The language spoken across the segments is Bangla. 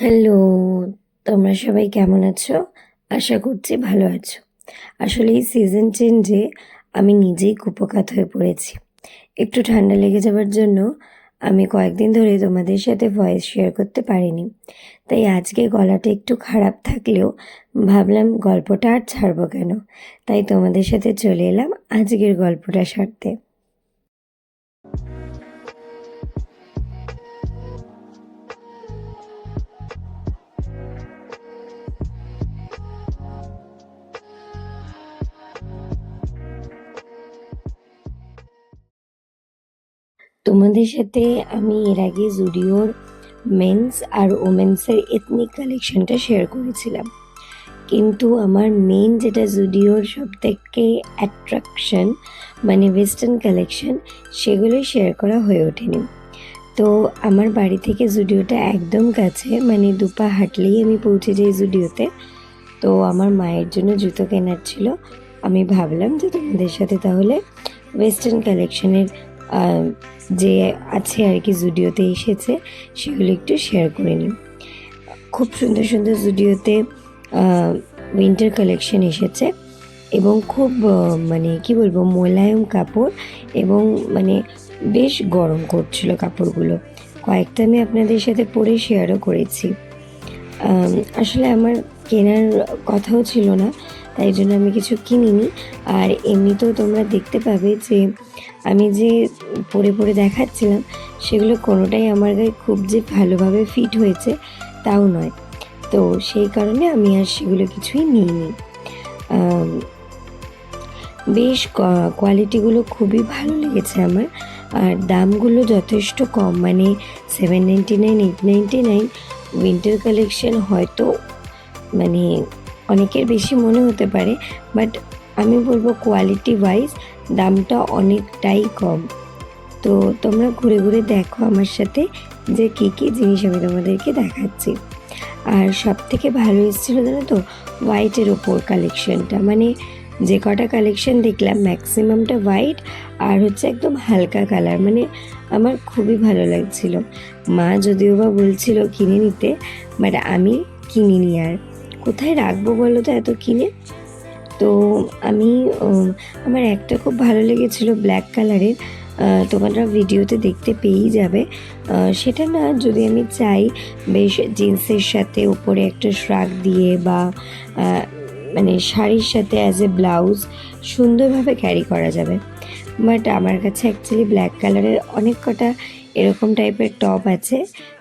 হ্যালো, তোমরা সবাই কেমন আছো? আশা করছি ভালো আছো। আসলে এই সিজন চেঞ্জে আমি নিজেই কুপকাত হয়ে পড়েছি। একটু ঠান্ডা লেগে যাওয়ার জন্য আমি কয়েকদিন ধরে তোমাদের সাথে ভয়েস শেয়ার করতে পারিনি। তাই আজকে গলাটা একটু খারাপ থাকলেও ভাবলাম গল্পটা আর ছাড়বো কেন? তাই তোমাদের সাথে চলে এলাম আজকের গল্পটা সারতে। তোমাদের সাথে আমি এর আগে জুডিওর মেন্স আর ওমেন্সের এথনিক কালেকশনটা শেয়ার করেছিলাম। কিন্তু আমার মেন যেটা জুডিওর সব থেকে অ্যাট্রাকশন মানে ওয়েস্টার্ন কালেকশন সেগুলোই শেয়ার করা হয়ে ওঠেনি। তো আমার বাড়ি থেকে জুডিওটা একদম কাছে মানে দুপা হাঁটলেই আমি পৌঁছে যাই জুডিওতে। তো আমার মায়ের জন্য জুতো কেনার ছিল। আমি ভাবলাম যে তোমাদের সাথে তাহলে ওয়েস্টার্ন কালেকশনের যে আছে আর কি জুডিওতে এসেছে, সেগুলো একটু শেয়ার করে নিই। খুব সুন্দর সুন্দর জুডিওতে উইন্টার কালেকশন এসেছে এবং খুব মানে কি বলব, মোলায়েম কাপড় এবং মানে বেশ গরম করছিল কাপড়গুলো। কয়েকটা আমি আপনাদের সাথে পরে শেয়ারও করেছি। আসলে আমার কেনার কথাও ছিল না, তাই জন্য আমি কিছু কিনিনি। আর এমনিতেও তোমরা দেখতে পাবে যে আমি যে পরে পরে দেখাচ্ছিলাম, সেগুলো কোনোটাই আমার গায়ে খুব যে ভালোভাবে ফিট হয়েছে, তাও নয়। তো সেই কারণে আমি আর সেগুলো কিছুই নিইনি। বেশ কোয়ালিটিগুলো খুবই ভালো লেগেছে আমার। আর দামগুলো যথেষ্ট কম মানে seven ninety nine eight ninety nine winter collection হয়তো মানে অনেকের বেশি মনে হতে পারে বাট আমি বলব কোয়ালিটি ওয়াইজ দামটা অনেকটাই কম। তো তোমরা ঘুরে ঘুরে দেখো আমার সাথে যে কী কী জিনিস আমি তোমাদেরকে দেখাচ্ছি। আর সব থেকে ভালো এসেছিল জানো তো হোয়াইটের ওপর কালেকশনটা মানে যে কটা কালেকশন দেখলাম ম্যাক্সিমামটা হোয়াইট আর হচ্ছে একদম হালকা কালার মানে আমার খুবই ভালো লাগছিল। মা যদিও বা বলছিল কিনে নিতে বাট আমি কিনিনি আর। কোথায় রাখব বলো তো এত কিনে? তো আমি আমার একটা খুব ভালো লেগেছিল ব্ল্যাক কালারের তোমরা ভিডিওতে দেখতে পেয়েই যাবে। সেটা না, যদি আমি চাই বেশ জিন্সের সাথে উপরে একটা শ্রাক দিয়ে বা মানে শাড়ির সাথে অ্যাজ এ ব্লাউজ সুন্দরভাবে ক্যারি করা যাবে। বাট আমার কাছে অ্যাকচুয়ালি ব্ল্যাক কালারের অনেক কটা এরকম টাইপের টপ আছে,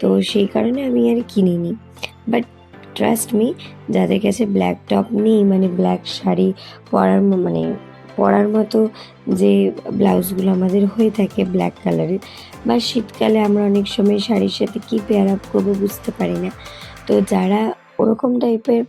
তো সেই কারণে আমি আর কিনিনি। বাট ট্রাস্ট মি যাদের কাছে ব্ল্যাক টপ নেই মানে ব্ল্যাক শাড়ি পরার মানে পরার মতো যে ব্লাউজগুলো আমাদের হয়ে থাকে ব্ল্যাক কালারের বা শীতকালে আমরা অনেক সময় শাড়ির সাথে কী পেয়ার আপ করব বুঝতে পারি না। তো যারা ওরকম টাইপের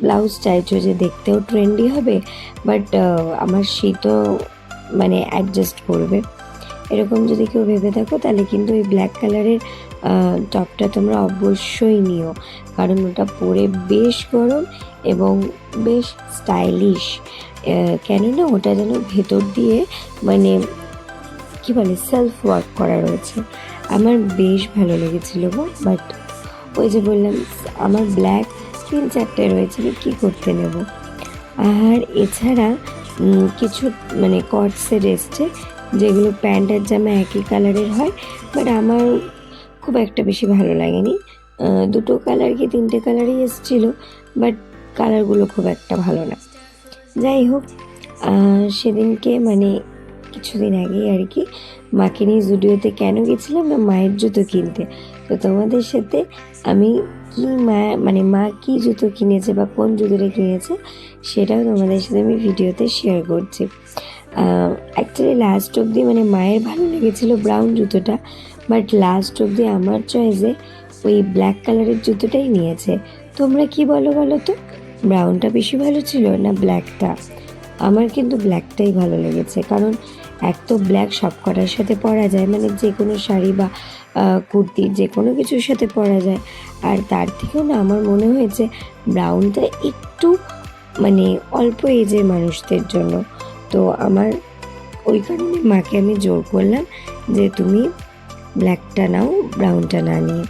ব্লাউজ চাইছো যে দেখতেও ট্রেন্ডি হবে বাট আমার শীতও মানে অ্যাডজাস্ট করবে। এরকম যদি কেউ ভেবে থাকো, তাহলে কিন্তু ওই ব্ল্যাক কালারের টপটা তোমরা অবশ্যই নিও। কারণ ওটা পরে বেশ গরম এবং বেশ স্টাইলিশ কেননা ওটা যেন ভেতর দিয়ে মানে কি বলে সেলফ ওয়ার্ক করা রয়েছে। আমার বেশ ভালো লেগেছিল গো বাট ওই যে বললাম, আমার ব্ল্যাক তিন চারটে রয়েছে, আমি কী করতে নেব? আর এছাড়া কিছু মানে কটসের এসছে যেগুলো প্যান্ট আর জামা একই কালারের হয় বাট আমার খুব একটা বেশি ভালো লাগেনি। দুটো কালার কি তিনটে কালারই এসেছিল বাট কালারগুলো খুব একটা ভালো না। যাই হোক সেদিনকে মানে কিছুদিন আগেই আর কি, মাকে নিয়ে জুডিওতে কেন গেছিলাম না, মায়ের জুতো কিনতে। তো তোমাদের সাথে আমি কি মা মানে মা কি জুতো কিনেছে বা কোন জুতোটা কিনেছে, সেটাও তোমাদের সাথে আমি ভিডিওতে শেয়ার করছি। অ্যাকচুয়ালি লাস্ট অবধি মানে মায়ের ভালো লেগেছিলো ব্রাউন জুতোটা বাট লাস্ট অবধি আমার চয়েসে ওই ব্ল্যাক কালারের জুতোটাই নিয়েছে। তোমরা কি বলো বলো তো? ব্রাউনটা বেশি ভালো ছিল না ব্ল্যাকটা আমার কিন্তু ব্ল্যাকটাই ভালো লেগেছে, কারণ এক তো ব্ল্যাক সব কটার সাথে পরা যায় মানে যে কোনো শাড়ি বা কুর্তি, যে কোনো কিছুর সাথে পরা যায়। আর তার থেকেও না আমার মনে হয়েছে ব্রাউনটা একটু মানে অল্প এজের মানুষদের জন্য। তো আমার ওই কারণে মাকে আমি জোর করলাম যে তুমি ব্ল্যাকটা নাও ব্রাউনটা না নিয়ে।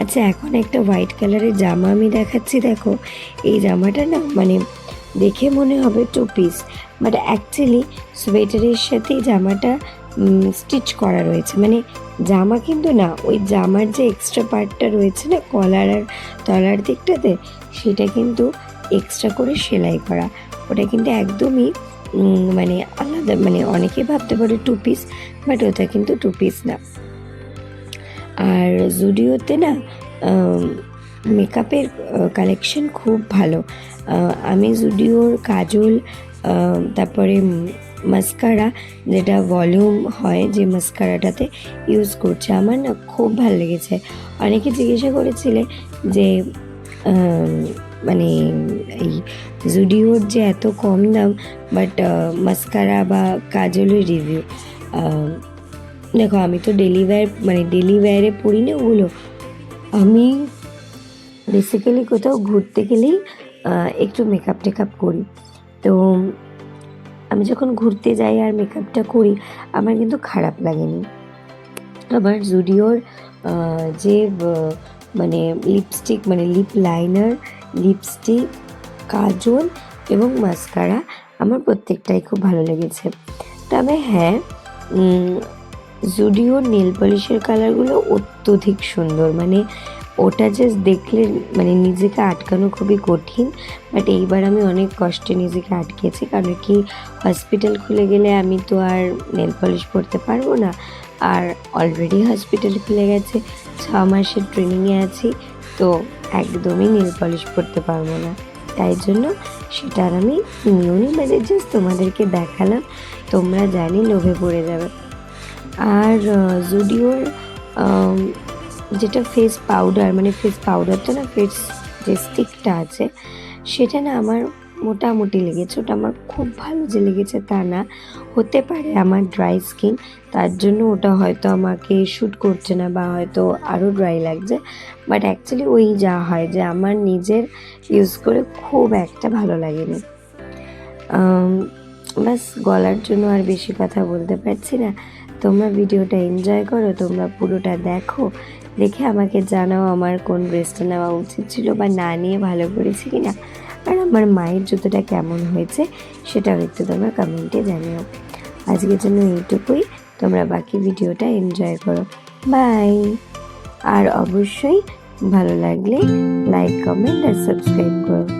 আচ্ছা এখন একটা হোয়াইট কালারের জামা আমি দেখাচ্ছি, দেখো। এই জামাটা না মানে দেখে মনে হবে টু পিস বাট অ্যাকচুয়ালি সোয়েটারের সাথে জামাটা স্টিচ করা রয়েছে। মানে জামা কিন্তু না, ওই জামার যে এক্সট্রা পার্টটা রয়েছে না কলার আর তলার দিকটাতে, সেটা কিন্তু এক্সট্রা করে সেলাই করা। ওটা কিন্তু একদমই মানে আলাদা মানে অনেকে ভাবতে পারে টু পিস বাট ওটা কিন্তু টু পিস না। আর জুডিওতে না মেকআপের কালেকশন খুব ভালো। আমি জুডিওর কাজল তারপরে মাস্কারা, যেটা ভলিউম হয় যে মাস্কারাটাতে ইউজ করছে। আমার না খুব ভালো লেগেছে। অনেকে জিজ্ঞাসা করেছিলে যে মানে এই জুডিওর যে এত কম দাম বাট মাস্কারা বা কাজলের রিভিউ দেখো আমি তো ডেলি মানে ডেলি ওয়্যারে পরি না ওগুলো। আমি বেসিক্যালি কোথাও ঘুরতে গেলেই একটু মেকআপ টেকআপ করি। তো আমি যখন ঘুরতে যাই আর মেকআপটা করি, আমার কিন্তু খারাপ লাগেনি। আবার জুডিওর যে মানে লিপস্টিক মানে লিপ লাইনার লিপস্টিক কাজল এবং মাস্কারা আমার প্রত্যেকটাই খুব ভালো লেগেছে। তবে হ্যাঁ জুডিওর নেল পলিশের কালারগুলো অত্যধিক সুন্দর। মানে ওটা জাস্ট দেখলে মানে নিজেকে আটকানো খুবই কঠিন বাট এইবার আমি অনেক কষ্টে নিজেকে আটকেছি, কারণ কি হসপিটাল খুলে গেলে আমি তো আর নেল পলিশ পরতে পারব না, আর অলরেডি হসপিটাল খুলে গেছে, ছ মাসের ট্রেনিংয়ে আছি, তো একদমই নেল পলিশ পরতে পারব না। তাই জন্য সেটা আর আমি নিউনি মানে জাস্ট তোমাদেরকে দেখালাম, তোমরা জানি লোভে পড়ে যাবে। আর জুডিওর যেটা ফেস পাউডার মানে ফেস পাউডারটা না ফেস যে স্টিকটা আছে, সেটা না আমার মোটামুটি লেগেছে। ওটা আমার খুব ভালো যে লেগেছে তা না, হতে পারে আমার ড্রাই স্কিন তার জন্য ওটা হয়তো আমাকে শ্যুট করছে না বা হয়তো আরও ড্রাই লাগছে। বাট অ্যাকচুয়ালি ওই যা হয় যে আমার নিজের ইউজ করে খুব একটা ভালো লাগেনি। ব্যাস, গলার জন্য আর বেশি কথা বলতে পারছি না। তোমরা ভিডিওটা এনজয় করো, তোমরা পুরোটা দেখো। দেখে আমাকে জানাও আমার কোন ড্রেসটা নেওয়া উচিত ছিল বা না নিয়ে ভালো করেছি কি না আর আমার মায়ের জুতোটা কেমন হয়েছে সেটাও একটু তোমরা কমেন্টে জানিও। আজকের জন্য এইটুকুই। তোমরা বাকি ভিডিওটা এনজয় করো। বাই আর অবশ্যই ভালো লাগলে লাইক কমেন্ট আর সাবস্ক্রাইব করো।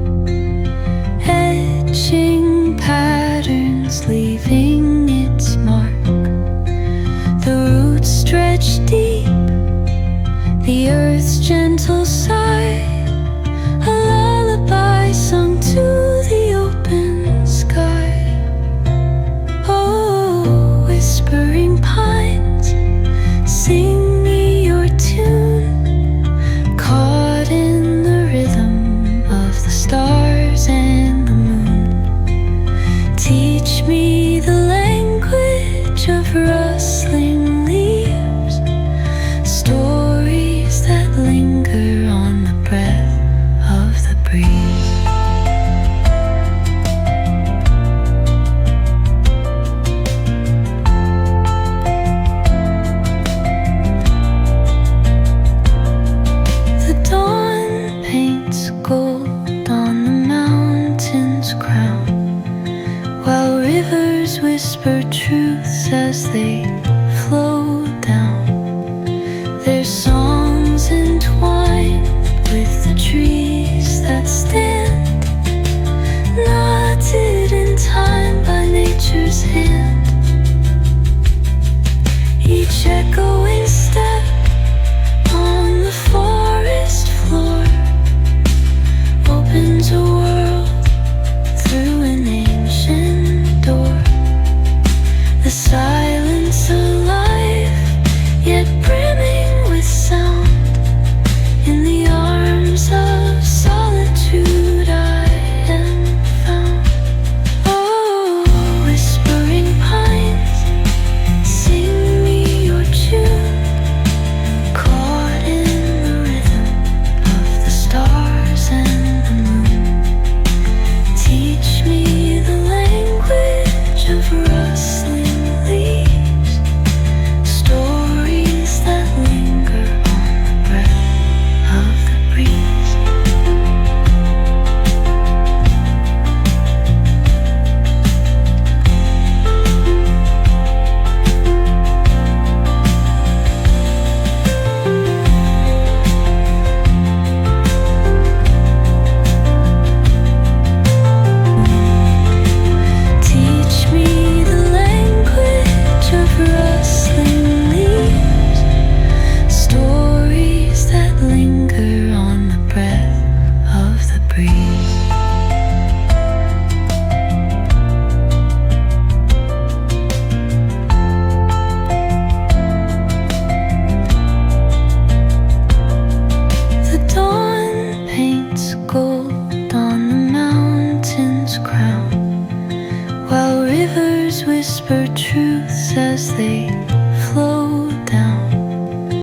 the earth. to.